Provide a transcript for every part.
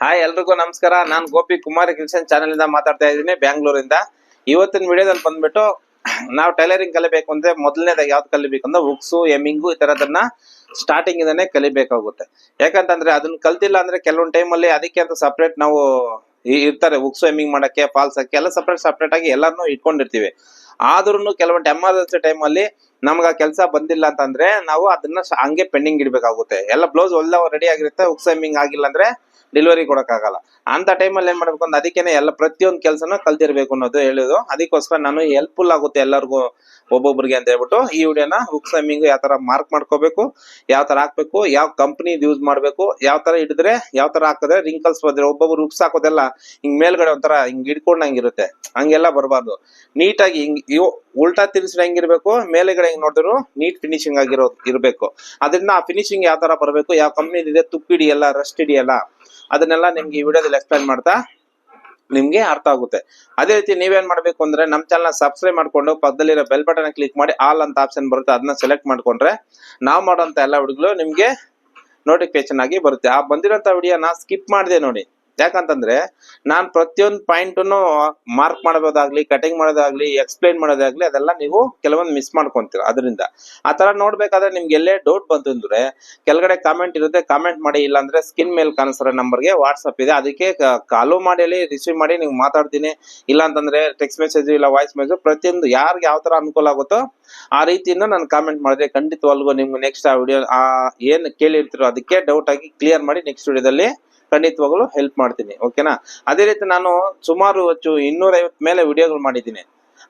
Hi ಎಲ್ರಿಗೂ ನಮಸ್ಕಾರ. ನಾನು ಗೋಪಿ ಕುಮಾರ್ ಕಿಲ್ಸನ್ ಚಾನೆಲ್ ಇಂದ ಮಾತಾಡ್ತಾ ಇದ್ದೀನಿ, ಬ್ಯಾಂಗ್ಳೂರಿಂದ. ಇವತ್ತಿನ ವಿಡಿಯೋದಲ್ಲಿ ಬಂದ್ಬಿಟ್ಟು ನಾವು ಟೈಲರಿಂಗ್ ಕಲಿಬೇಕು ಅಂದ್ರೆ ಮೊದಲನೇದಾಗಿ ಯಾವ್ದು ಕಲಿಬೇಕು ಅಂದ್ರೆ ಉಕ್ಸು ಎಮ್ಮಿಂಗು ಈ ತರದನ್ನ ಸ್ಟಾರ್ಟಿಂಗ್ ಇಂದಾನೆ ಕಲಿಬೇಕಾಗುತ್ತೆ. ಯಾಕಂತಂದ್ರೆ ಅದನ್ನ ಕಲ್ತಿಲ್ಲ ಅಂದ್ರೆ ಕೆಲವೊಂದು ಟೈಮಲ್ಲಿ ಅದಕ್ಕೆ ಅಂತ ಸಪ್ರೇಟ್ ನಾವು ಇರ್ತಾರೆ, ಉಕ್ಸು ಎಮ್ಮಿಂಗ್ ಮಾಡಕ್ಕೆ ಫಾಲ್ಸ್ ಹಾಕಿ ಎಲ್ಲ ಸಪ್ರೇಟ್ ಸಪ್ರೇಟ್ ಆಗಿ ಎಲ್ಲಾನು ಇಟ್ಕೊಂಡಿರ್ತೀವಿ. ಆದ್ರೂ ಕೆಲವೊಂದು ಎಮರ್ಜೆನ್ಸಿ ಟೈಮಲ್ಲಿ ನಮ್ಗೆ ಆ ಕೆಲಸ ಬಂದಿಲ್ಲ ಅಂತಂದ್ರೆ ನಾವು ಅದನ್ನ ಹಂಗೆ ಪೆಂಡಿಂಗ್ ಇಡಬೇಕಾಗುತ್ತೆ. ಎಲ್ಲ ಬ್ಲೌಸ್ ಒಲ್ಲ ರೆಡಿ ಆಗಿರುತ್ತೆ ಉಕ್ ಸೈಮಿಂಗ್ ಆಗಿಲ್ಲ ಅಂದ್ರೆ ಡೆಲಿವರಿ ಕೊಡಕ್ಕಾಗಲ್ಲ. ಅಂತ ಟೈಮಲ್ಲಿ ಏನ್ ಮಾಡ್ಬೇಕು ಅಂದ್ರೆ ಅದಕ್ಕೆ ಎಲ್ಲ ಪ್ರತಿಯೊಂದು ಕೆಲಸನ ಕಲ್ತಿರ್ಬೇಕು ಅನ್ನೋದು ಹೇಳೋದು ಅದಕ್ಕೋಸ್ಕರ ನಾನು ಹೆಲ್ಪ್ಫುಲ್ ಆಗುತ್ತೆ ಎಲ್ಲರಿಗೂ ಒಬ್ಬೊಬ್ರಿಗೆ ಅಂತ ಹೇಳ್ಬಿಟ್ಟು ಈ ವಿಡಿಯೋನ ಉಕ್ ಸಮ್ಮಿಂಗ್ ಯಾವ ತರ ಮಾರ್ಕ್ ಮಾಡ್ಕೋಬೇಕು, ಯಾವ ತರ ಹಾಕ್ಬೇಕು, ಯಾವ ಕಂಪನಿ ಯೂಸ್ ಮಾಡ್ಬೇಕು, ಯಾವ ತರ ಹಿಡಿದ್ರೆ, ಯಾವ ತರ ಹಾಕಿದ್ರೆ ರಿಂಕಲ್ಸ್ ಬಂದ್ರೆ ಒಬ್ಬೊಬ್ರು ಉಕ್ಸ್ ಹಾಕೋದೆಲ್ಲ ಹಿಂಗ್ ಮೇಲ್ಗಡೆ ಒಂಥರ ಹಿಂಗ್ ಹಿಡ್ಕೊಂಡಂಗಿರುತ್ತೆ ಹಂಗೆಲ್ಲ ಬರಬಾರ್ದು. ನೀಟಾಗಿ ಹಿಂಗ್ ಉಲ್ಟಾ ತಿರ್ಸಿದ್ರೆ ಹೆಂಗಿರ್ಬೇಕು? ಮೇಲೆಗಡೆ ಹೆಂಗ್ ನೋಡಿದ್ರು ನೀಟ್ ಫಿನಿಶಿಂಗ್ ಆಗಿರೋ ಇರಬೇಕು. ಅದರಿಂದ ಆ ಫಿನಿಶಿಂಗ್ ಯಾವ ತರ ಬರಬೇಕು? ಯಾವ ಕಂಪ್ನಿ ಇದೆ? ತುಪ್ಪಿಡಿಯಲ್ಲ ರಸ್ಟ್ ಹಿಡಿಯಲ್ಲ? ಅದನ್ನೆಲ್ಲ ನಿಮ್ಗೆ ಈ ವಿಡಿಯೋದಲ್ಲಿ ಎಕ್ಸ್ಪ್ಲೈನ್ ಮಾಡ್ತಾ ನಿಮ್ಗೆ ಅರ್ಥ ಆಗುತ್ತೆ. ಅದೇ ರೀತಿ ನೀವೇನ್ ಮಾಡ್ಬೇಕು ಅಂದ್ರೆ ನಮ್ ಚಾನಲ್ ಸಬ್ಸ್ಕ್ರೈಬ್ ಮಾಡ್ಕೊಂಡು ಪಕ್ಕದಲ್ಲಿರೋ ಬೆಲ್ ಬಟನ್ ಕ್ಲಿಕ್ ಮಾಡಿ ಆಲ್ ಅಂತ ಆಪ್ಷನ್ ಬರುತ್ತೆ. ಅದನ್ನ ಸೆಲೆಕ್ಟ್ ಮಾಡ್ಕೊಂಡ್ರೆ ನಾವ್ ಮಾಡೋಂತ ಎಲ್ಲ ವಿಡಿಯೋಗಳು ನಿಮ್ಗೆ ನೋಟಿಫಿಕೇಶನ್ ಆಗಿ ಬರುತ್ತೆ. ಆ ಬಂದಿರೋಂತ ವಿಡಿಯೋನ ಸ್ಕಿಪ್ ಮಾಡಿದೆ ನೋಡಿ. ಯಾಕಂತಂದ್ರೆ ನಾನ್ ಪ್ರತಿಯೊಂದು ಪಾಯಿಂಟನ್ನು ಮಾರ್ಕ್ ಮಾಡೋದಾಗ್ಲಿ ಕಟಿಂಗ್ ಮಾಡೋದಾಗ್ಲಿ ಎಕ್ಸ್ಪ್ಲೈನ್ ಮಾಡೋದಾಗ್ಲಿ, ಅದೆಲ್ಲ ನೀವು ಕೆಲವೊಂದು ಮಿಸ್ ಮಾಡ್ಕೊಂತೀರ ಅದರಿಂದ. ಆ ತರ ನೋಡ್ಬೇಕಾದ್ರೆ ನಿಮ್ಗೆ ಎಲ್ಲೇ ಡೌಟ್ ಬಂತು ಅಂದ್ರೆ ಕೆಳಗಡೆ ಕಾಮೆಂಟ್ ಇರುತ್ತೆ ಕಾಮೆಂಟ್ ಮಾಡಿ, ಇಲ್ಲಾಂದ್ರೆ ಸ್ಕಿನ್ ಮೇಲೆ ನಂಬರ್ ನಂಬರ್ಗೆ ವಾಟ್ಸಪ್ ಇದೆ. ಅದಕ್ಕೆ ಕಾಲು ಮಾಡಿ ರಿಸೀವ್ ಮಾಡಿ ನೀವು ಮಾತಾಡ್ತೀನಿ. ಇಲ್ಲ ಅಂತಂದ್ರೆ ಟೆಕ್ಸ್ಟ್ ಮೆಸೇಜ್ ಇಲ್ಲ ವಾಯ್ಸ್ ಮೆಸೇಜ್ ಪ್ರತಿಯೊಂದು ಯಾರಿಗೆ ಯಾವ ತರ ಅನುಕೂಲ ಆಗುತ್ತೋ ಆ ರೀತಿಯಿಂದ ನಾನು ಕಾಮೆಂಟ್ ಮಾಡಿದ್ರೆ ಖಂಡಿತವಾಗ್ಲೂ ನಿಮ್ಗೆ ನೆಕ್ಸ್ಟ್ ಆ ವಿಡಿಯೋ ಆ ಏನ್ ಕೇಳಿರ್ತೀರೋ ಅದಕ್ಕೆ ಡೌಟ್ ಆಗಿ ಕ್ಲಿಯರ್ ಮಾಡಿ ನೆಕ್ಸ್ಟ್ ವಿಡಿಯೋದಲ್ಲಿ ಖಂಡಿತವಾಗ್ಲೂ ಹೆಲ್ಪ್ ಮಾಡ್ತೀನಿ ಓಕೆನಾ ಅದೇ ರೀತಿ ನಾನು ಸುಮಾರು ಹೆಚ್ಚು ಇನ್ನೂರ ಐವತ್ ಮೇಲೆ ವಿಡಿಯೋಗಳು ಮಾಡಿದ್ದೀನಿ.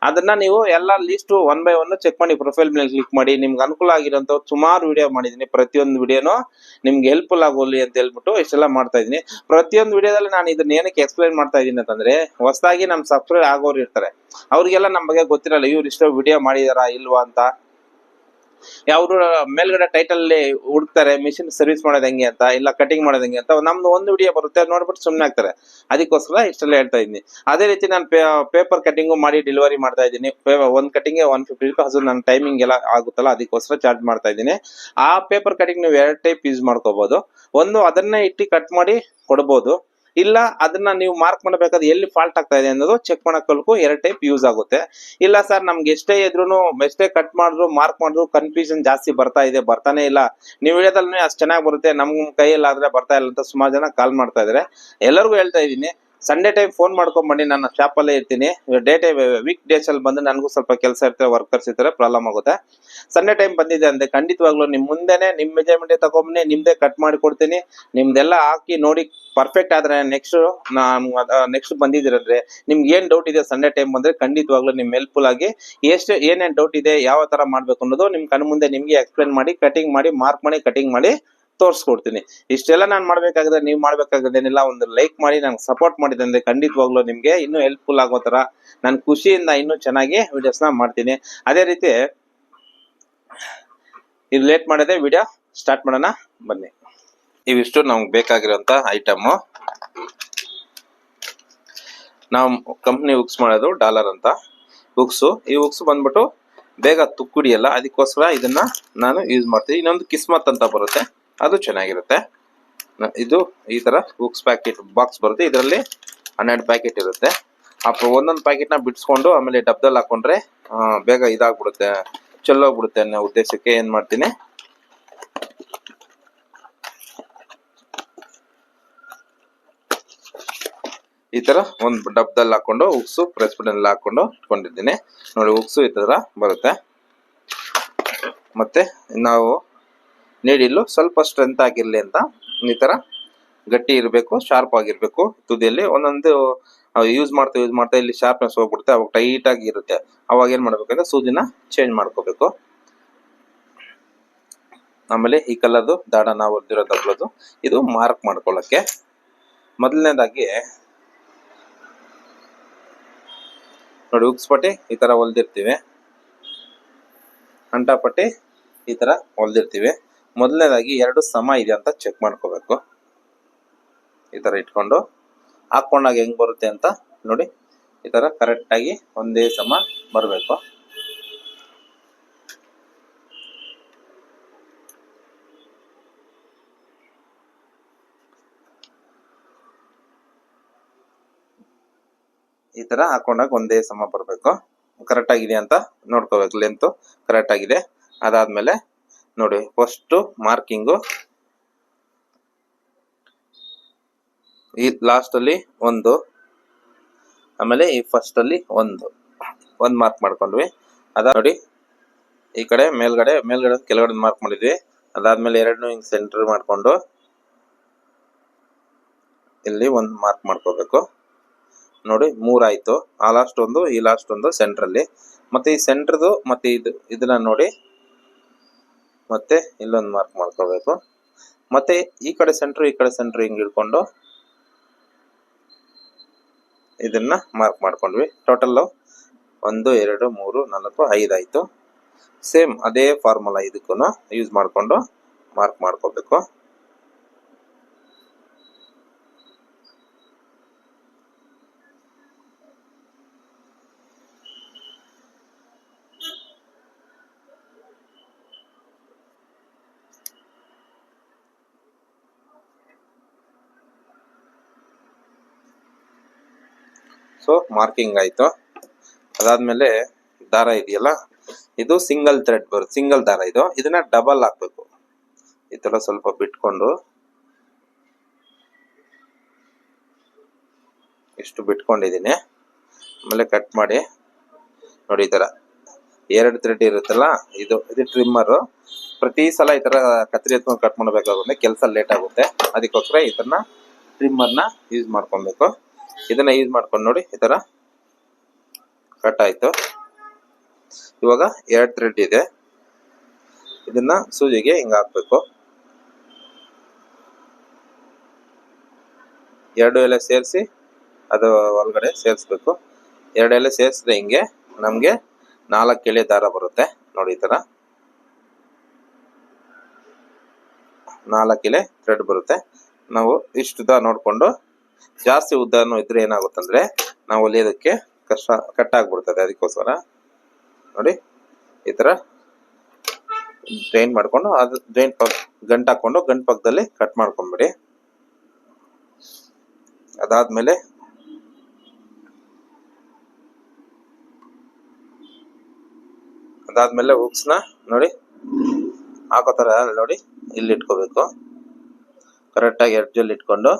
ಅದನ್ನ ನೀವು ಎಲ್ಲ list one by one check ಮಾಡಿ ಪ್ರೊಫೈಲ್ ಮೇಲೆ ಕ್ಲಿಕ್ ಮಾಡಿ, ನಿಮ್ಗೆ ಅನುಕೂಲ ಆಗಿರೋಂಥ ಸುಮಾರು ವಿಡಿಯೋ ಮಾಡಿದ್ದೀನಿ. ಪ್ರತಿಯೊಂದು ವಿಡಿಯೋನು ನಿಮ್ಗೆ ಹೆಲ್ಪ್ಫುಲ್ ಆಗೋಲಿ ಅಂತ ಹೇಳ್ಬಿಟ್ಟು ಇಷ್ಟೆಲ್ಲ ಮಾಡ್ತಾ ಇದೀನಿ ಪ್ರತಿಯೊಂದು ವಿಡಿಯೋದಲ್ಲಿ ನಾನು ಇದನ್ನ ಏನಕ್ಕೆ ಎಕ್ಸ್ಪ್ಲೈನ್ ಮಾಡ್ತಾ ಇದೀನಿ ಅಂತಂದ್ರೆ, ಹೊಸದಾಗಿ ನಮ್ ಸಬ್ಸ್ಕ್ರೈಬ್ ಆಗೋರು ಇರ್ತಾರೆ. ಅವ್ರಿಗೆಲ್ಲ ನಮ್ಮ ಬಗ್ಗೆ ಗೊತ್ತಿರಲ್ಲ, ಇವ್ರು ಇಷ್ಟೋ ವಿಡಿಯೋ ಮಾಡಿದಾರಾ, ಇಲ್ವಾ ಅಂತ. ಯಾವ್ದು ಮೇಲ್ಗಡೆ ಟೈಟಲ್ ಅಲ್ಲಿ ಹುಡುಕ್ತಾರೆ ಮಿಷಿನ್ ಸರ್ವಿಸ್ ಮಾಡೋದ್ ಹೆಂಗೆ ಅಂತ, ಇಲ್ಲ ಕಟಿಂಗ್ ಮಾಡೋದ್ ಹೆಂಗೆ ಅಂತ, ನಮ್ದು ಒಂದು ವಿಡಿಯೋ ಬರುತ್ತೆ ನೋಡ್ಬಿಟ್ಟು ಸುಮ್ಮನೆ ಆಗ್ತಾರೆ ಅದಕ್ಕೋಸ್ಕರ ಇಷ್ಟೆಲ್ಲ ಹೇಳ್ತಾ ಇದ್ದೀನಿ. ಅದೇ ರೀತಿ ನಾನು ಪೇಪರ್ ಕಟಿಂಗು ಮಾಡಿ ಡೆಲಿವರಿ ಮಾಡ್ತಾ ಇದ್ದೀನಿ. ಒಂದ್ ಕಟಿಂಗ್ ಒನ್ ಫಿಫ್ಟಿ ರುಪೀಸ್ ನನ್ನ ಟೈಮಿಂಗ್ ಎಲ್ಲ ಆಗುತ್ತಲ್ಲ, ಅದಕ್ಕೋಸ್ಕರ ಚಾರ್ಜ್ ಮಾಡ್ತಾ ಇದ್ದೀನಿ. ಆ ಪೇಪರ್ ಕಟಿಂಗ್ ನೀವು ಎರಡು ಟೈಪ್ ಯೂಸ್ ಮಾಡ್ಕೋಬಹುದು ಒಂದು ಅದನ್ನೇ ಇಟ್ಟು ಕಟ್ ಮಾಡಿ ಕೊಡ್ಬೋದು. ಇಲ್ಲ, ಅದನ್ನ ನೀವು ಮಾರ್ಕ್ ಮಾಡಬೇಕಾದ್ರೆ ಎಲ್ಲಿ ಫಾಲ್ಟ್ ಆಗ್ತಾ ಇದೆ ಅನ್ನೋದು ಚೆಕ್ ಮಾಡಕ್ಕೂ ಎರಡು ಟೈಪ್ ಯೂಸ್ ಆಗುತ್ತೆ. ಇಲ್ಲ ಸರ್ ನಮ್ಗೆ ಎಷ್ಟೇ ಇದ್ರು ಎಷ್ಟೇ ಕಟ್ ಮಾಡಿದ್ರು ಮಾರ್ಕ್ ಮಾಡಿದ್ರು ಕನ್ಫ್ಯೂಷನ್ ಜಾಸ್ತಿ ಬರ್ತಾ ಇದೆ, ಬರ್ತಾನೆ ಇಲ್ಲ. ನೀವು ವಿಡಿಯೋದಲ್ಲಿ ಅಷ್ಟು ಚೆನ್ನಾಗಿ ಬರುತ್ತೆ ನಮ್ ಕೈಯಲ್ಲಿ ಆದ್ರೆ ಬರ್ತಾ ಇಲ್ಲ ಅಂತ ಸುಮಾರು ಜನ ಕಾಲ್ ಮಾಡ್ತಾ ಇದಾರೆ. ಎಲ್ಲರಿಗೂ ಹೇಳ್ತಾ ಇದ್ದೀನಿ ಸಂಡೇ ಟೈಮ್ ಫೋನ್ ಮಾಡ್ಕೊಂಡ್ ಬನ್ನಿ, ನಾನು ಶಾಪ್ ಅಲ್ಲೇ ಇರ್ತೀನಿ. ಡೇ ಟೈಮ್ ವೀಕ್ ಡೇಸ್ ಅಲ್ಲಿ ಬಂದು ನನಗೂ ಸ್ವಲ್ಪ ಕೆಲಸ ಇರ್ತಾರೆ ವರ್ಕರ್ಸ್ ಇರ್ತಾರೆ ಪ್ರಾಬ್ಲಮ್ ಆಗುತ್ತೆ. ಸಂಡೇ ಟೈಮ್ ಬಂದಿದೆ ಅಂದ್ರೆ ಖಂಡಿತವಾಗ್ಲೂ ನಿಮ್ ಮುಂದೆನೆ, ನಿಮ್ ಮೆಜರ್ಮೆಂಟ್ ತಗೊಂಬನ್ನಿ ನಿಮ್ದೇ ಕಟ್ ಮಾಡಿ ಕೊಡ್ತೀನಿ. ನಿಮ್ದೆಲ್ಲ ಹಾಕಿ ನೋಡಿ ಪರ್ಫೆಕ್ಟ್ ಆದ್ರೆ ನೆಕ್ಸ್ಟ್ ನಾನು ನೆಕ್ಸ್ಟ್ ಬಂದಿದ್ದೀರಂದ್ರೆ ನಿಮ್ಗೆ ಏನ್ ಡೌಟ್ ಇದೆ ಸಂಡೇ ಟೈಮ್ ಬಂದ್ರೆ ಖಂಡಿತವಾಗ್ಲೂ ನಿಮ್ ಹೆಲ್ಪ್ಫುಲ್ ಆಗಿ, ಎಷ್ಟು, ಏನೇನ್ ಡೌಟ್ ಇದೆ, ಯಾವ ತರ ಮಾಡ್ಬೇಕು ಅನ್ನೋದು ನಿಮ್ ಕಣ್ ಮುಂದೆ ನಿಮ್ಗೆ ಎಕ್ಸ್ಪ್ಲೈನ್ ಮಾಡಿ ಕಟಿಂಗ್ ಮಾಡಿ ಮಾರ್ಕ್ ಮಾಡಿ ಕಟಿಂಗ್ ಮಾಡಿ ತೋರಿಸ್ಕೊಡ್ತೀನಿ. ಇಷ್ಟೆಲ್ಲ ನಾನು ಮಾಡ್ಬೇಕಾದ್ರೆ ನೀವು ಮಾಡ್ಬೇಕಾಗದೇನಿಲ್ಲ ಒಂದು ಲೈಕ್ ಮಾಡಿ, ನಂಗೆ ಸಪೋರ್ಟ್ ಮಾಡಿದಂದ್ರೆ ಖಂಡಿತವಾಗ್ಲೂ ನಿಮಗೆ ಇನ್ನೂ ಹೆಲ್ಪ್ಫುಲ್ ಆಗೋ ಥರ ನಾನು ಖುಷಿಯಿಂದ ಇನ್ನೂ ಚೆನ್ನಾಗಿ ವಿಡಿಯೋಸ್ನ ಮಾಡ್ತೀನಿ. ಅದೇ ರೀತಿ, ಇದು ಲೇಟ್ ಮಾಡದೆ ವಿಡಿಯೋ ಸ್ಟಾರ್ಟ್ ಮಾಡೋಣ. ಬನ್ನಿ. ಇವಿಷ್ಟು ನಮ್ಗೆ ಬೇಕಾಗಿರೋಂಥ ಐಟಮು ನಾವು ಕಂಪ್ನಿ ಉಕ್ಸ್ ಮಾಡೋದು ಡಾಲರ್ ಅಂತ. ಉಕ್ಸು ಈ ಉಕ್ಸ್ ಬಂದ್ಬಿಟ್ಟು ಬೇಗ ತುಕ್ಕುಡಿಯಲ್ಲ ಅದಕ್ಕೋಸ್ಕರ ಇದನ್ನ ನಾನು ಯೂಸ್ ಮಾಡ್ತೀನಿ. ಇನ್ನೊಂದು ಕಿಸ್ಮತ್ ಅಂತ ಬರುತ್ತೆ. ಅದು ಚೆನ್ನಾಗಿರುತ್ತೆ. ಇದು ಈ ತರ ಬುಕ್ಸ್ ಪ್ಯಾಕೆಟ್ ಬಾಕ್ಸ್ ಬರುತ್ತೆ. ಇದರಲ್ಲಿ ಹನ್ನೆರಡು ಪ್ಯಾಕೆಟ್ ಇರುತ್ತೆ. ಅಪ್ಪ ಒಂದೊಂದು ಪ್ಯಾಕೆಟ್ನ ಬಿಡಿಸ್ಕೊಂಡು ಆಮೇಲೆ ಡಬ್ದಲ್ಲಿ ಹಾಕೊಂಡ್ರೆ ಬೇಗ ಇದಾಗ್ಬಿಡುತ್ತೆ. ಚೆಲ್ಲೋಗ್ಬಿಡುತ್ತೆ ಅನ್ನೋ ಉದ್ದೇಶಕ್ಕೆ ಏನ್ ಮಾಡ್ತೀನಿ. ಈ ತರ ಒಂದು ಡಬ್ದಲ್ಲಿ ಹಾಕೊಂಡು ಉಕ್ಸು ಪ್ರೆಸ್ ಬಟನ್ ಹಾಕೊಂಡು ಇಟ್ಕೊಂಡಿದ್ದೀನಿ. ನೋಡಿ ಉಕ್ಸು ಈ ತರ ಬರುತ್ತೆ. ಮತ್ತೆ ನಾವು ನೀಡಿಲ್ಲು. ಸ್ವಲ್ಪ ಸ್ಟ್ರೆಂತ್ ಆಗಿರಲಿ ಅಂತ. ಈ ಥರ ಗಟ್ಟಿ ಇರಬೇಕು ಶಾರ್ಪ್ ಆಗಿರ್ಬೇಕು. ತುದಿಯಲ್ಲಿ ಒಂದೊಂದು ಯೂಸ್ ಮಾಡ್ತಾ ಯೂಸ್ ಮಾಡ್ತಾ ಇಲ್ಲಿ ಶಾರ್ಪ್ನೆಸ್ ಹೋಗ್ಬಿಡುತ್ತೆ. ಅವಾಗ ಟೈಟ್ ಆಗಿ ಇರುತ್ತೆ. ಅವಾಗ ಏನ್ ಮಾಡ್ಬೇಕಂದ್ರೆ ಸೂಜಿನ ಚೇಂಜ್ ಮಾಡ್ಕೋಬೇಕು. ಆಮೇಲೆ ಈ ಕಲರ್ದು ದಾಡ ನಾವು ಹೊಲ್ದಿರೋ ತಗೊಳ್ಳೋದು ಇದು ಮಾರ್ಕ್ ಮಾಡ್ಕೊಳ್ಳೋಕೆ ಮೊದಲನೇದಾಗಿ, ನೋಡಿ ಉಗ್ಸ್ಪಟ್ಟಿ ಈ ಥರ ಹೊಲ್ದಿರ್ತೀವಿ. ಅಂಟಾಪಟ್ಟಿ ಈ ಥರ ಹೊಲ್ದಿರ್ತೀವಿ. ಮೊದಲನೇದಾಗಿ ಎರಡು ಸಮ ಇದೆ ಅಂತ ಚೆಕ್ ಮಾಡ್ಕೋಬೇಕು. ಈ ತರ ಇಟ್ಕೊಂಡು ಹಾಕೊಂಡಾಗ ಹೆಂಗೆ ಬರುತ್ತೆ ಅಂತ ನೋಡಿ. ಈ ಥರ ಕರೆಕ್ಟಾಗಿ ಒಂದೇ ಸಮ ಬರಬೇಕು. ಈ ತರ ಹಾಕೊಂಡಾಗ ಒಂದೇ ಸಮ ಬರಬೇಕು. ಕರೆಕ್ಟ್ ಆಗಿದೆ ಅಂತ ನೋಡ್ಕೋಬೇಕು. ಲೆಂತ್ ಕರೆಕ್ಟ್ ಆಗಿದೆ. ಅದಾದ್ಮೇಲೆ ನೋಡಿ ಫಸ್ಟ್ ಮಾರ್ಕಿಂಗು ಈ ಲಾಸ್ಟ್ ಅಲ್ಲಿ ಒಂದು. ಆಮೇಲೆ ಈ ಫಸ್ಟ್ ಅಲ್ಲಿ ಒಂದು. ಒಂದ್ ಮಾರ್ಕ್ ಮಾಡ್ಕೊಂಡ್ವಿ. ಅದ ನೋಡಿ, ಈ ಕಡೆ, ಮೇಲ್ಗಡೆ ಮೇಲ್ಗಡೆ ಕೆಳಗಡೆ ಮಾರ್ಕ್ ಮಾಡಿದ್ವಿ. ಅದಾದ್ಮೇಲೆ ಎರಡನ್ನೂ ಹಿಂಗ್ ಸೆಂಟರ್ ಮಾಡ್ಕೊಂಡು ಇಲ್ಲಿ ಒಂದ್ ಮಾರ್ಕ್ ಮಾಡ್ಕೋಬೇಕು. ನೋಡಿ ಮೂರಾಯಿತು ಆ ಲಾಸ್ಟ್ ಒಂದು, ಈ ಲಾಸ್ಟ್ ಒಂದು ಸೆಂಟರ್ ಅಲ್ಲಿ. ಮತ್ತೆ ಈ ಸೆಂಟ್ರದು ಮತ್ತೆ ಇದು, ಇದನ್ನ ನೋಡಿ ಮತ್ತೆ ಇಲ್ಲೊಂದು ಮಾರ್ಕ್ ಮಾಡ್ಕೋಬೇಕು. ಮತ್ತೆ ಈ ಕಡೆ ಸೆಂಟರ್ ಈ ಕಡೆ ಸೆಂಟರ್ ಹಿಂಗೆ ಇಟ್ಕೊಂಡು ಇದನ್ನ ಮಾರ್ಕ್ ಮಾಡ್ಕೊಂಡ್ವಿ. ಟೋಟಲ್ ಒಂದು, ಎರಡು, ಮೂರು, ನಾಲ್ಕು, ಐದು ಆಯ್ತು. ಸೇಮ್ ಅದೇ ಫಾರ್ಮುಲಾ ಇದಕ್ಕೂ ಯೂಸ್ ಮಾಡ್ಕೊಂಡು ಮಾರ್ಕ್ ಮಾಡ್ಕೋಬೇಕು. ಸೊ ಮಾರ್ಕಿಂಗ್ ಆಯ್ತು. ಅದಾದ್ಮೇಲೆ ದಾರ ಇದೆಯಲ್ಲ? ಇದು ಸಿಂಗಲ್ ಥ್ರೆಡ್ ಬರುತ್ತೆ ಸಿಂಗಲ್ ದಾರ ಇದು. ಇದನ್ನ ಡಬಲ್ ಹಾಕ್ಬೇಕು. ಈ ತರ ಸ್ವಲ್ಪ ಬಿಟ್ಕೊಂಡು. ಇಷ್ಟು ಬಿಟ್ಕೊಂಡಿದ್ದೀನಿ. ಆಮೇಲೆ ಕಟ್ ಮಾಡಿ. ನೋಡಿ ಈ ತರ. ಎರಡು ಥ್ರೆಡ್ ಇರುತ್ತಲ್ಲ? ಇದು ಇದು ಟ್ರಿಮ್ಮರ್ ಪ್ರತಿ ಸಲ ಈ ತರ ಕತ್ರಿ ಎತ್ಕೊಂಡು ಕಟ್ ಮಾಡಬೇಕಾಗುತ್ತೆ ಕೆಲಸ ಲೇಟ್ ಆಗುತ್ತೆ. ಅದಕ್ಕೋಸ್ಕರ ತರನ ಟ್ರಿಮ್ಮರ್ನ ಯೂಸ್ ಮಾಡ್ಕೊಬೇಕು. ಇದನ್ನ ಯೂಸ್ ಮಾಡ್ಕೊಂಡು ನೋಡಿ ಈ ತರ ಕಟ್ ಆಯ್ತು. ಇವಾಗ ಎರಡು ಥ್ರೆಡ್ ಇದೆ. ಇದನ್ನ ಸೂಜಿಗೆ ಹಿಂಗ ಹಾಕ್ಬೇಕು. ಎರಡು ಎಲೆ ಸೇರಿಸಿ ಅದು ಒಳಗಡೆ ಸೇರಿಸ್ಬೇಕು. ಎರಡು ಎಲೆ ಸೇರಿಸಿದ್ರೆ ಹಿಂಗೆ ನಮಗೆ ನಾಲ್ಕು ಎಳೆ ದಾರ ಬರುತ್ತೆ. ನೋಡಿ ಈ ತರ. ನಾಲ್ಕು ಎಲೆ ಥ್ರೆಡ್ ಬರುತ್ತೆ. ನಾವು ಇಷ್ಟು ದ ನೋಡ್ಕೊಂಡು ಜಾಸ್ತಿ ಉದ್ದನೂ ಇದ್ರೆ ಏನಾಗುತ್ತಂದ್ರೆ ನಾವು ಹೊಲಿಯೋದಕ್ಕೆ ಕಷ್ಟ ಕಟ್ ಆಗ್ಬಿಡ್ತದೆ ಅದಕ್ಕೋಸ್ಕರ. ನೋಡಿ, ಈ ತರ ಡ್ರೈನ್ ಮಾಡ್ಕೊಂಡು ಅದು ಡ್ರೈನ್ ಪಕ್ ಗಂಟು ಹಾಕೊಂಡು ಗಂಟು ಪಕ್ಕದಲ್ಲಿ ಕಟ್ ಮಾಡ್ಕೊಂಡ್ಬಿಡಿ ಅದಾದ್ಮೇಲೆ ಅದಾದ್ಮೇಲೆ ಹುಕ್ಸ್ನ ನೋಡಿ ಹಾಕೋ ಥರ ನೋಡಿ ಇಲ್ಲಿ ಇಟ್ಕೋಬೇಕು ಕರೆಕ್ಟಾಗಿ ಎಡ್ಜಲ್ಲಿ ಇಟ್ಕೊಂಡು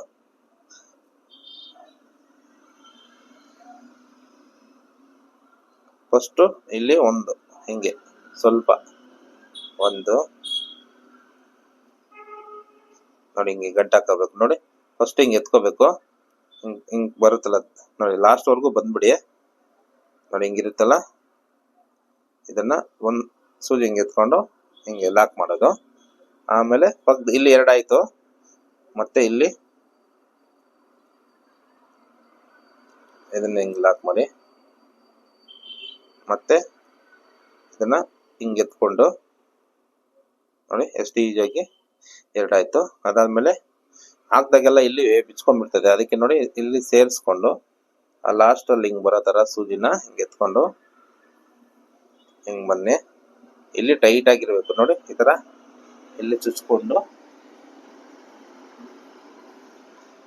ಫಸ್ಟು ಇಲ್ಲಿ ಒಂದು, ಹಿಂಗೆ, ಸ್ವಲ್ಪ, ಒಂದು. ನೋಡಿ, ಹಿಂಗೆ ಗಂಟು ಹಾಕೋಬೇಕು ನೋಡಿ. ಫಸ್ಟ್ ಹಿಂಗೆ ಎತ್ಕೋಬೇಕು. ಹಿಂಗ್ ಹಿಂಗ್ ಬರುತ್ತಲ್ಲ, ನೋಡಿ ಲಾಸ್ಟ್ ವರ್ಗು ಬಂದ್ಬಿಡಿ. ನೋಡಿ, ಹಿಂಗಿರುತ್ತಲ್ಲ. ಇದನ್ನ ಒಂದ್ ಸೂಜಿ ಹಿಂಗೆ ಎತ್ಕೊಂಡು ಹಿಂಗೆ ಲಾಕ್ ಮಾಡೋದು. ಆಮೇಲೆ ಪಕ್ಕದ ಇಲ್ಲಿ ಎರಡಾಯ್ತು. ಮತ್ತೆ ಇಲ್ಲಿ ಇದನ್ನ ಹಿಂಗೆ ಲಾಕ್ ಮಾಡಿ. ಮತ್ತೆ ಇದನ್ನ ಹಿಂಗೆ ಎತ್ಕೊಂಡು ನೋಡಿ, ಎಷ್ಟು ಈಜಿಯಾಗಿ ಎರಡಾಯ್ತು. ಅದಾದ್ಮೇಲೆ ಹಾಕ್ದಾಗೆಲ್ಲ ಇಲ್ಲಿ ಬಿಚ್ಕೊಂಡ್ಬಿಡ್ತದೆ. ಅದಕ್ಕೆ ನೋಡಿ, ಇಲ್ಲಿ ಸೇರಿಸ್ಕೊಂಡು ಆ ಲಾಸ್ಟ್ ಅಲ್ಲಿ ಹಿಂಗ್ ಬರೋ ಥರ ಸೂಜಿನ ಹಿಂಗೆ ಎತ್ಕೊಂಡು ಹಿಂಗೆ ಬನ್ನಿ. ಇಲ್ಲಿ ಟೈಟ್ ಆಗಿರ್ಬೇಕು ನೋಡಿ, ಈ ಥರ ಇಲ್ಲಿ ಚುಚ್ಕೊಂಡು.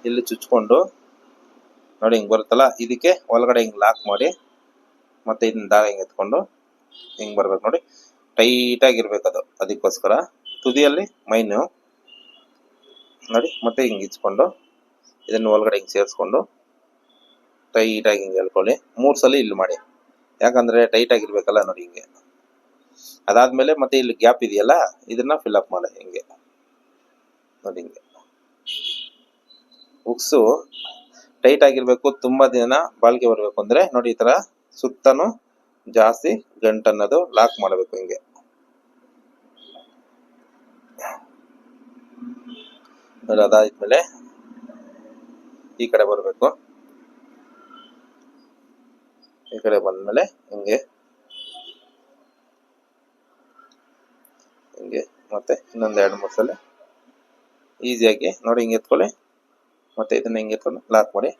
ಇಲ್ಲಿ ಚುಚ್ಕೊಂಡು ನೋಡಿ, ಹಿಂಗೆ ಬರುತ್ತಲ್ಲ, ಇದಕ್ಕೆ ಒಳಗಡೆ ಹಿಂಗೆ ಲಾಕ್ ಮಾಡಿ. ಮತ್ತೆ ಇದನ್ನ ದಾರ ಹಿಂಗೆ ಎತ್ಕೊಂಡು ಹಿಂಗೆ ಬರ್ಬೇಕು ನೋಡಿ. ಟೈಟ್ ಆಗಿರ್ಬೇಕು ಅದು. ಅದಕ್ಕೋಸ್ಕರ ತುದಿಯಲ್ಲಿ ಮೈನು ನೋಡಿ, ಮತ್ತೆ ಹಿಂಗೆ ಇಚ್ಕೊಂಡು ಇದನ್ನ ಒಳಗಡೆ ಹಿಂಗೆ ಸೇರಿಸ್ಕೊಂಡು ಟೈಟ್ ಆಗಿ ಹೇಳ್ಕೊಳ್ಳಿ ಮೂರು ಸಲ ಇಲ್ಲಿ ಮಾಡಿ. ಯಾಕಂದ್ರೆ ಟೈಟ್ ಆಗಿರ್ಬೇಕಲ್ಲ ನೋಡಿ ಹಿಂಗೆ. ಅದಾದ್ಮೇಲೆ ಮತ್ತೆ ಇಲ್ಲಿ ಗ್ಯಾಪ್ ಇದೆಯಲ್ಲ, ಇದನ್ನ ಫಿಲ್ ಅಪ್ ಮಾಡಿ ಹಿಂಗೆ. ನೋಡಿ ಹಿಂಗೆ. ಉಕ್ಸು ಟೈಟ್ ಆಗಿರ್ಬೇಕು, ತುಂಬಾ ದಿನ ಬಾಳಿಕೆ ಬರ್ಬೇಕು ಅಂದ್ರೆ ನೋಡಿ ಈ ತರ ಸುತ್ತನು ಜಾಸ್ತಿ ಗಂಟನ್ನೋದು ಲಾಕ್ ಮಾಡಬೇಕು ಹಿಂಗೆ. ಅದಾದ್ಮೇಲೆ ಈ ಕಡೆ ಬರಬೇಕು. ಈ ಕಡೆ ಬಂದ್ಮೇಲೆ ಹಿಂಗೆ. ಹಿಂಗೆ ಮತ್ತೆ ಇನ್ನೊಂದ್ ಎರಡು ಮೂರು ಸಲ ಈಸಿಯಾಗಿ ನೋಡಿ ಹಿಂಗೆ ಎತ್ಕೊಳ್ಳಿ. ಮತ್ತೆ ಇದನ್ನ ಹಿಂಗೆ ಎತ್ಕೊಂಡು ಲಾಕ್ ಮಾಡಿ.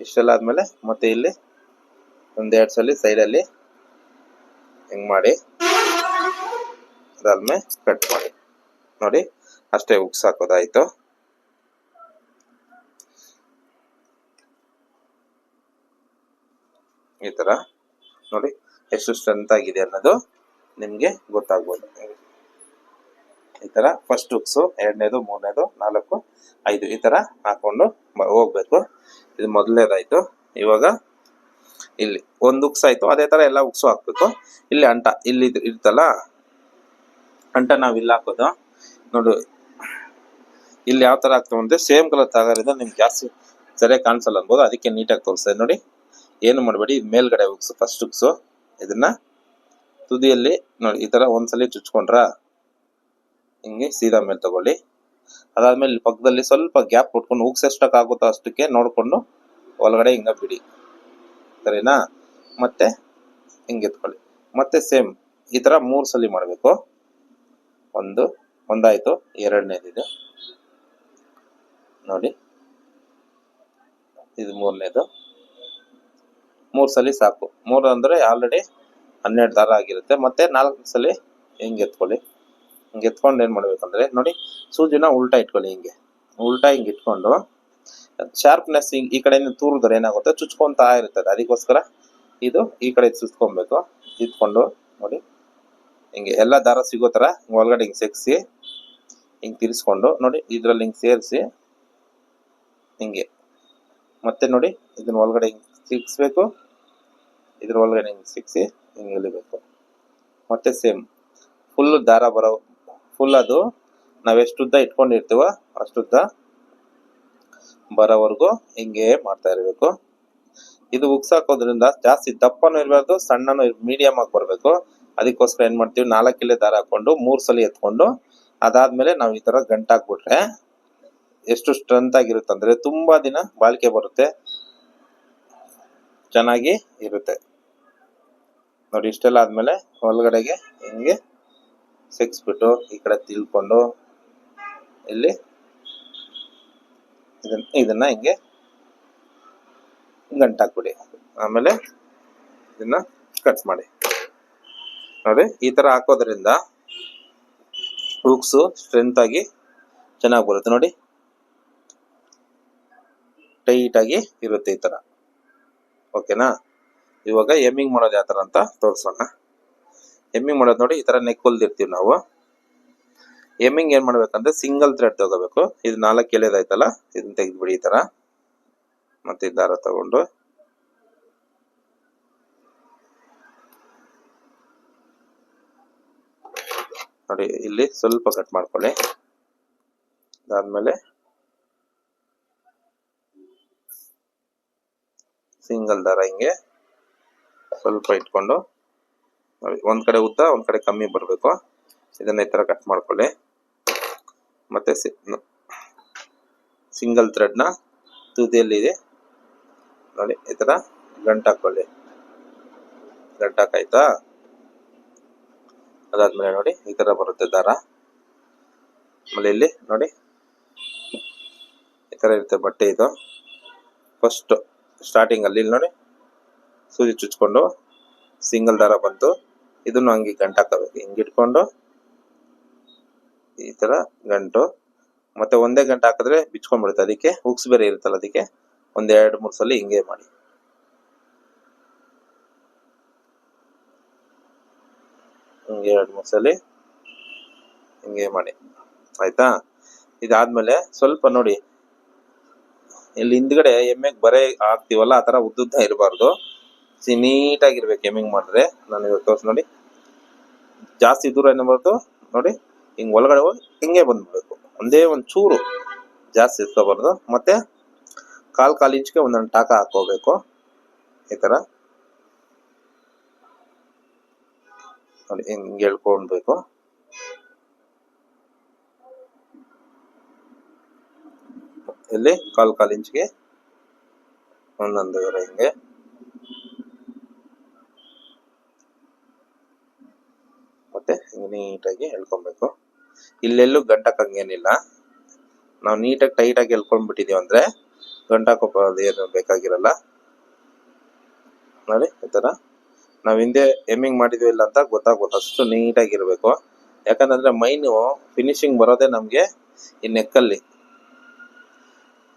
ಇಷ್ಟೆಲ್ಲ ಆದ್ಮೇಲೆ ಮತ್ತೆ ಇಲ್ಲಿ ಒಂದೆರಡು ಸಲ ಸೈಡಲ್ಲಿ ಹೆಂಗ್ ಮಾಡಿ? ಅದಾದ್ಮೇಲೆ ಕಟ್ ಮಾಡಿ. ನೋಡಿ, ಅಷ್ಟೇ ಉಕ್ಸ್ ಹಾಕೋದಾಯ್ತು. ಈ ತರ. ನೋಡಿ, ಎಷ್ಟು ಸ್ಟ್ರೆಂತ್ ಆಗಿದೆ ಅನ್ನೋದು ನಿಮ್ಗೆ ಗೊತ್ತಾಗ್ಬೋದು. ಈ ತರ ಫಸ್ಟ್ ಉಕ್ಸು, ಎರಡನೇದು, ಮೂರನೇದು, ನಾಲ್ಕು, ಐದು ಈ ತರ ಹಾಕೊಂಡು ಹೋಗ್ಬೇಕು. ಇದು ಮೊದಲನೇದಾಯ್ತು ಇವಾಗ ಇಲ್ಲಿ ಒಂದು ಉಕ್ಸ್ ಆಯ್ತು. ಅದೇ ತರ ಎಲ್ಲ ಉಕ್ಸು ಹಾಕ್ಬೇಕು. ಇಲ್ಲಿ ಅಂಟ, ಇಲ್ಲಿ ಇರ್ತಲ್ಲ, ಅಂಟ ನಾವ್ ಇಲ್ಲಿ ಹಾಕೋದು. ನೋಡು, ಇಲ್ಲಿ ಯಾವ ತರ ಹಾಕ್ತಾವ ಅಂದ್ರೆ ಸೇಮ್ ಕಲರ್ ತಗೋದ್ರಿಂದ ನಿಮ್ಗೆ ಜಾಸ್ತಿ ಸರಿಯಾಗಿ ಕಾಣಿಸಲ್ಲ ಅನ್ಬೋದು. ಅದಕ್ಕೆ ನೀಟಾಗಿ ತೋರಿಸ್ತಾರೆ ನೋಡಿ. ಏನು ಮಾಡಬೇಡಿ, ಮೇಲ್ಗಡೆ ಉಕ್ಸು ಫಸ್ಟ್ ಉಕ್ಸು. ಇದನ್ನ ತುದಿಯಲ್ಲಿ, ನೋಡಿ, ಈ ತರ ಒಂದ್ಸಲಿ ಚುಚ್ಕೊಂಡ್ರ? ಹಿಂಗೆ ಸೀದಾ ಮೇಲೆ ತಗೊಳ್ಳಿ. ಅದಾದ್ಮೇಲೆ ಪಕ್ಕದಲ್ಲಿ ಸ್ವಲ್ಪ ಗ್ಯಾಪ್ ಕೊಟ್ಕೊಂಡು, ಉಕ್ಸ್ ಎಷ್ಟಕ್ಕಾಗುತ್ತೋ ಅಷ್ಟಕ್ಕೆ ನೋಡ್ಕೊಂಡು ಒಳಗಡೆ ಹಿಂಗ ಬಿಡಿ. ಸರಿನಾ ಮತ್ತೆ ಹಿಂಗೆ ಎತ್ಕೊಳ್ಳಿ. ಮತ್ತೆ ಸೇಮ್ ಈ ತರ ಮೂರ್ ಸಲ ಮಾಡಬೇಕು. ಒಂದು, ಒಂದಾಯ್ತು, ಎರಡನೇದಿದೆ. ನೋಡಿ. ಇದು ಮೂರನೇದು. ಮೂರ್ ಸಲ ಸಾಕು. ಮೂರು ಅಂದ್ರೆ ಆಲ್ರೆಡಿ ಹನ್ನೆರಡು ದಾರ ಆಗಿರುತ್ತೆ. ಮತ್ತೆ ನಾಲ್ಕು ಸಲ ಹಿಂಗೆ ಎತ್ಕೊಳ್ಳಿ. ಹಿಂಗೆ ಎತ್ಕೊಂಡು ಏನ್ ಮಾಡ್ಬೇಕಂದ್ರೆ, ನೋಡಿ, ಸೂಜಿನ ಉಲ್ಟಾ ಇಟ್ಕೊಳ್ಳಿ ಹಿಂಗೆ. ಉಲ್ಟಾ ಹಿಂಗೆ ಇಟ್ಕೊಂಡು ಶಾರ್ಪ್ನೆಸ್ ಈ ಕಡೆಯಿಂದ ತೂರಿದ್ರೆ ಏನಾಗುತ್ತೆ? ಚುಚ್ಕೊಂತಾ ಇರ್ತದೆ. ಅದಕ್ಕೋಸ್ಕರ ಇದು ಈ ಕಡೆ ಚುಚ್ಕೊಬೇಕು. ಇಟ್ಕೊಂಡು ನೋಡಿ. ಹಿಂಗೆ ಎಲ್ಲ ದಾರ ಸಿಗೋ ಹಿಂಗ್ ಒಳಗಡೆ ಹಿಂಗೆ ಸೆಕ್ಸಿ, ಹಿಂಗೆ ತಿರ್ಸ್ಕೊಂಡು ನೋಡಿ, ಇದರಲ್ಲಿ ಹಿಂಗೆ ಸೇರಿಸಿ ಹಿಂಗೆ. ಮತ್ತೆ ನೋಡಿ, ಇದನ್ನ ಒಳಗಡೆ ಹಿಂಗೆ ಸಿಕ್ಸ್ಬೇಕು ಇದ್ರ ಒಳಗಡೆ ಹಿಂಗೆ ಸಿಕ್ಸಿ ಹಿಂಗೆ ಎಳಿಬೇಕು ಮತ್ತೆ ಸೇಮ್ ಫುಲ್ ದಾರ ಬರೋ ಫುಲ್ ಅದು ನಾವೆಷ್ಟುದ್ದ ಇಟ್ಕೊಂಡಿರ್ತೀವೋ ಅಷ್ಟುದ್ದ ಬರೋವರೆಗೂ ಹಿಂಗೆ ಮಾಡ್ತಾ ಇರಬೇಕು. ಇದು ಉಗ್ಸಾಕೋದ್ರಿಂದ ಜಾಸ್ತಿ ದಪ್ಪನೂ ಇರಬಾರ್ದು, ಸಣ್ಣನು ಮೀಡಿಯಮ್ ಆಗಿ ಬರಬೇಕು. ಅದಕ್ಕೋಸ್ಕರ ಏನು ಮಾಡ್ತೀವಿ, ನಾಲ್ಕು ಕಿಲೆ ದಾರ ಹಾಕೊಂಡು ಮೂರು ಸಲ ಎತ್ಕೊಂಡು ಅದಾದಮೇಲೆ ನಾವು ಈ ತರ ಗಂಟಾಕ್ಬಿಟ್ರೆ ಎಷ್ಟು ಸ್ಟ್ರೆಂತ್ ಆಗಿರುತ್ತೆ ಅಂದರೆ ತುಂಬ ದಿನ ಬಾಳಿಕೆ ಬರುತ್ತೆ. ಚೆನ್ನಾಗಿ ಇರುತ್ತೆ. ನೋಡಿ, ಇಷ್ಟೆಲ್ಲ ಆದಮೇಲೆ ಒಳಗಡೆಗೆ ಹಿಂಗೆ ಸಿಕ್ಸ್ಬಿಟ್ಟು ಈ ಕಡೆ ತಿಳ್ಕೊಂಡು ಇಲ್ಲಿ ಇದನ್ನ ಇದನ್ನ ಹಿಂಗೆ ಗಂಟಾಕ್ಬಿಡಿ ಆಮೇಲೆ ಇದನ್ನ ಕಟ್ ಮಾಡಿ. ನೋಡಿ, ಈ ತರ ಹಾಕೋದ್ರಿಂದ ಹೂಕ್ಸು ಸ್ಟ್ರೆಂತ್ ಆಗಿ ಚೆನ್ನಾಗಿ ಬರುತ್ತೆ. ನೋಡಿ ಟೈಟ್ ಆಗಿ ಇರುತ್ತೆ ಈ ತರ. ಓಕೆನಾ ಇವಾಗ ಎಮ್ಮಿಂಗ್ ಮಾಡೋದು ಯಾವ ತರ ಅಂತ ತೋರಿಸೋಣ. ಎಮ್ಮಿಂಗ್ ಮಾಡೋದು ನೋಡಿ, ಈ ತರ ನೆಕ್ ಹೊಲ್ದಿರ್ತೀವಿ ನಾವು. ಎಮ್ಮಿಂಗ್ ಏನ್ ಮಾಡ್ಬೇಕಂದ್ರೆ ಸಿಂಗಲ್ ಥ್ರೆಡ್ ತಗೋಬೇಕು. ಇದು ನಾಲ್ಕು ಎಳೆದಾಯ್ತಲ್ಲ, ಇದನ್ನ ತೆಗೆದ್ಬಿಡಿ ಈ ತರ. ಮತ್ತೆ ದಾರ ತಗೊಂಡು. ನೋಡಿ, ಇಲ್ಲಿ ಸ್ವಲ್ಪ ಕಟ್ ಮಾಡ್ಕೊಳ್ಳಿ. ಅದಾದ್ಮೇಲೆ ಸಿಂಗಲ್ ದಾರ ಹಿಂಗೆ ಸ್ವಲ್ಪ ಇಟ್ಕೊಂಡು ಒಂದ್ ಕಡೆ ಉದ್ದ, ಒಂದ್ ಕಡೆ ಕಮ್ಮಿ ಬರಬೇಕು. ಇದನ್ನ ಈ ತರ ಕಟ್ ಮಾಡ್ಕೊಳ್ಳಿ. ಮತ್ತೆ ಸಿಂಗಲ್ ಥ್ರೆಡ್ನ ತುದಿಯಲ್ಲಿ ಇದೆ ನೋಡಿ, ಈ ತರ ಗಂಟು ಹಾಕೊಳ್ಳಿ. ಗಂಟು ಹಾಕಾಯ್ತಾ? ಅದಾದ್ಮೇಲೆ ನೋಡಿ, ಈ ತರ ಬರುತ್ತೆ ದಾರ. ಆಮೇಲೆ ಇಲ್ಲಿ ನೋಡಿ, ಈ ತರ ಇರುತ್ತೆ ಬಟ್ಟೆ ಇದು. ಫಸ್ಟ್ ಸ್ಟಾರ್ಟಿಂಗ್ ಅಲ್ಲಿ ಇಲ್ಲಿ ನೋಡಿ, ಸೂಜಿ ಚುಚ್ಕೊಂಡು ಸಿಂಗಲ್ ದಾರ ಬಂತು. ಇದನ್ನು ಹಂಗೆ ಗಂಟು ಹಾಕಬೇಕು. ಹಿಂಗೆ ಇಟ್ಕೊಂಡು ಈ ತರ ಗಂಟು. ಮತ್ತೆ ಒಂದೇ ಗಂಟು ಹಾಕಿದ್ರೆ ಬಿಚ್ಕೊಂಡ್ಬಿಡುತ್ತೆ. ಅದಕ್ಕೆ ಹುಕ್ಸ್ ಬೇರೆ ಇರುತ್ತಲ್ಲ ಅದಕ್ಕೆ ಒಂದ್ ಎರಡು, ಮೂರು ಸಲ ಹಿಂಗೆ ಮಾಡಿ. ಹಿಂಗೆ ಎರಡು, ಮೂರು ಸಲ ಹಿಂಗೆ ಮಾಡಿ. ಆಯ್ತಾ? ಇದಾದ್ಮೇಲೆ ಸ್ವಲ್ಪ ನೋಡಿ, ಇಲ್ಲಿ ಹಿಂದ್ಗಡೆ ಎಮ್ಮೆಗೆ ಬರೇ ಹಾಕ್ತಿವಲ್ಲ, ಆ ತರ ಉದ್ದುದ್ದ ಇರಬಾರ್ದು. ನೀಟಾಗಿರ್ಬೇಕು ಎಮ್ಮಿಂಗ್ ಮಾಡಿದ್ರೆ. ನಾನು ಇವಾಗ ತೋರ್ಸ್ ನೋಡಿ. ಜಾಸ್ತಿ ದೂರ ಏನಬಾರ್ದು ನೋಡಿ. ಹಿಂಗ್ ಒಳಗಡೆ ಹೋಗಿ ಹಿಂಗೆ ಬಂದ್ಬಿಡ್ಬೇಕು ಒಂದೇ ಒಂದ್ ಚೂರು ಜಾಸ್ತಿ ಇಟ್ಕೋಬಾರ್ದು ಮತ್ತೆ ಕಾಲ್ ಕಾಲ್ ಇಂಚ್ಗೆ ಒಂದೊಂದು ಟಾಕ ಹಾಕೋಬೇಕು ಈ ತರ. ನೋಡಿ, ಹಿಂಗೆ ಹೇಳ್ಕೊಂಡ್ಬೇಕು ಇಲ್ಲಿ ಕಾಲ್ ಕಾಲ್ ಇಂಚ್ಗೆ ಒಂದೊಂದು ಹಿಂಗೆ. ಮತ್ತೆ ಹಿಂಗೆ ನೀಟಾಗಿ ಎಳ್ಕೊಬೇಕು. ಇಲ್ಲೆಲ್ಲೂ ಗಂಟಕ್ಕಂಗೇನಿಲ್ಲ ನಾವು ನೀಟಾಗಿ ಟೈಟ್ ಆಗಿ ಎಳ್ಕೊಂಡ್ಬಿಟ್ಟಿದೀವಿ ಅಂದ್ರೆ ಏನು ಬೇಕಾಗಿರಲ್ಲ. ನೋಡಿ, ಈ ತರ. ನಾವು ಹಿಂದೆ ಎಮ್ಮಿಂಗ್ ಮಾಡಿದ್ವಿ ಇಲ್ಲ ಅಂತ ಗೊತ್ತಾಗ್ಬೋದು, ಅಷ್ಟು ನೀಟಾಗಿರಬೇಕು ಯಾಕಂತಂದ್ರೆ ಮೈನು ಫಿನಿಶಿಂಗ್ ಬರೋದೇ ನಮಗೆ ಈ ನೆಕ್ಕಲ್ಲಿ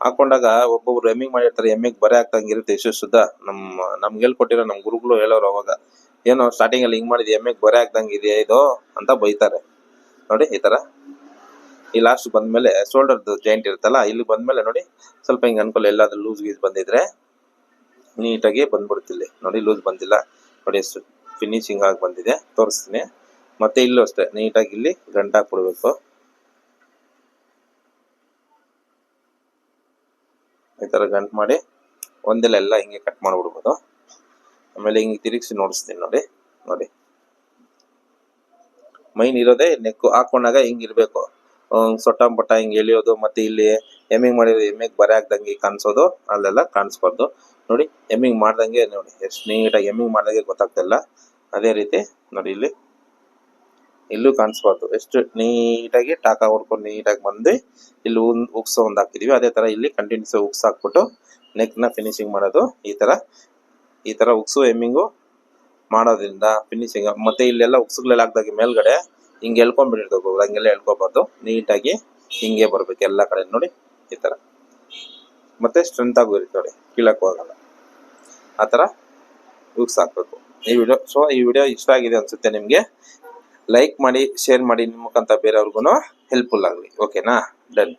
ಹಾಕೊಂಡಾಗ ಒಬ್ಬೊಬ್ರು ಎಮ್ಮಿಂಗ್ ಮಾಡಿರ್ತಾರೆ ಎಮ್ಮಿಗೆ ಬರೆ ಇರುತ್ತೆ ಇಷ್ಟು ಶುದ್ಧ ನಮ್ಮ ನಮ್ಗೆ ಹೇಳ್ಕೊಟ್ಟಿರೋ ನಮ್ಮ ಗುರುಗಳು ಹೇಳೋರು ಅವಾಗ, ಏನೋ ಸ್ಟಾರ್ಟಿಂಗ್ ಅಲ್ಲಿ ಹಿಂಗ್ ಮಾಡಿದ್ವಿ ಎಮ್ಮಿಗೆ ಬರೆ ಆಗ್ದಂಗೆ ಇದೆಯಾ ಇದು? ಅಂತ ಬೈತಾರೆ. ನೋಡಿ, ಈ ತರ. ಈ ಲಾಸ್ಟ್ ಬಂದ್ಮೇಲೆ ಶೋಲ್ಡರ್ ಜಾಯಿಂಟ್ ಇರುತ್ತಲ್ಲ ಇಲ್ಲಿ ಬಂದ್ಮೇಲೆ ನೋಡಿ ಸ್ವಲ್ಪ ಹಿಂಗೆ ಅನ್ಕೊಳ್ಳಿ ಎಲ್ಲಾದ್ರೂ ಲೂಸ್ ಗೀಸ್ ಬಂದಿದ್ರೆ ನೀಟಾಗಿ ಇಲ್ಲಿ. ನೋಡಿ ಲೂಸ್ ಬಂದಿಲ್ಲ. ನೋಡಿ ಫಿನಿಶಿಂಗ್ ಆಗಿ ಬಂದಿದೆ. ತೋರಿಸ್ತೀನಿ. ಮತ್ತೆ ಇಲ್ಲೂ ಅಷ್ಟೇ ನೀಟಾಗಿ ಇಲ್ಲಿ ಗಂಟ ಹಾಕ್ಬಿಡ್ಬೇಕು. ಈ ಥರ ಗಂಟು ಮಾಡಿ ಒಂದೆಲ್ಲ ಎಲ್ಲ ಹಿಂಗೆ ಕಟ್ ಮಾಡಿಬಿಡ್ಬೋದು. ಆಮೇಲೆ ಹಿಂಗೆ ತಿರುಗಿಸಿ ನೋಡಿಸ್ತೀನಿ ನೋಡಿ. ನೋಡಿ. ಮೈನ್ ಇರೋದೇ ನೆಕ್ಕು ಹಾಕೊಂಡಾಗ ಹಿಂಗ್ ಇರ್ಬೇಕು. ಹ್ಮ್, ಸೊಟ್ಟ ಹಿಂಗ್ ಎಳಿಯೋದು, ಮತ್ತೆ ಇಲ್ಲಿ ಎಮ್ಮಿಂಗ್ ಮಾಡಿದ್ರೆ ಎಮ್ಮಿಗ್ ಬರೆ ಹಾಕ್ದಂಗೆ ಕಾಣಿಸೋದು, ಅಲ್ಲೆಲ್ಲ ಕಾಣಿಸ್ಬಾರ್ದು. ನೋಡಿ ಎಮ್ಮಿಂಗ್ ಮಾಡ್ದಂಗೆ ನೋಡಿ, ಎಷ್ಟು ನೀಟಾಗಿ ಎಮ್ಮಿಂಗ್ ಮಾಡ್ದಂಗೆ ಗೊತ್ತಾಗ್ತಿಲ್ಲ ಅದೇ ರೀತಿ, ನೋಡಿ ಇಲ್ಲಿ, ಇಲ್ಲೂ ಕಾಣಿಸ್ಬಾರ್ದು. ಎಷ್ಟು ನೀಟಾಗಿ ಟಾಕ ಹೊಡ್ಕೊಂಡು ನೀಟಾಗಿ ಬಂದು ಇಲ್ಲಿ ಉಕ್ಸ ಒಂದ್ ಹಾಕಿದೀವಿ. ಅದೇ ತರ ಇಲ್ಲಿ ಕಂಟಿನ್ಯೂಸ್ ಉಕ್ಸ್ ಹಾಕ್ಬಿಟ್ಟು ನೆಕ್ನ ಫಿನಿಶಿಂಗ್ ಮಾಡೋದು, ಈ ತರ ಈ ತರ ಉಕ್ಸು ಎಮ್ಮಿಂಗು ಮಾಡೋದ್ರಿಂದ ಫಿನಿಶಿಂಗ್ ಮತ್ತೆ ಇಲ್ಲೆಲ್ಲ ಉಕ್ಸುಗಳೆಲ್ಲ ಹಾಕ್ದಾಗ ಮೇಲ್ಗಡೆ ಹಿಂಗೆ ಎಳ್ಕೊಂಡ್ಬಿಟ್ಟಿರ್ಬೇಕು ಹಂಗೆಲ್ಲ ಎಳ್ಕೊಬಾರ್ದು. ನೀಟಾಗಿ ಹಿಂಗೆ ಬರ್ಬೇಕು ಎಲ್ಲ ಕಡೆ ನೋಡಿ ಈ ತರ. ಮತ್ತೆ ಸ್ಟ್ರೆಂತ್ ಆಗು ಇರುತ್ತೆ ನೋಡಿ ಕೀಳಕ್ಕೂ ಆಗಲ್ಲ ಆ ಥರ ಉಕ್ಸ್ ಹಾಕ್ಬೇಕು ಈ ವಿಡಿಯೋ, ಸೊ, ಈ ವಿಡಿಯೋ ಇಷ್ಟ ಆಗಿದೆ ಅನ್ಸುತ್ತೆ ನಿಮಗೆ, ಲೈಕ್ ಮಾಡಿ, ಶೇರ್ ಮಾಡಿ, ನಿಮ್ಮ ಬೇರೆಯವ್ರಿಗೂ ಹೆಲ್ಪ್ಫುಲ್ ಆಗಲಿ. ಓಕೆನಾ ಡನ್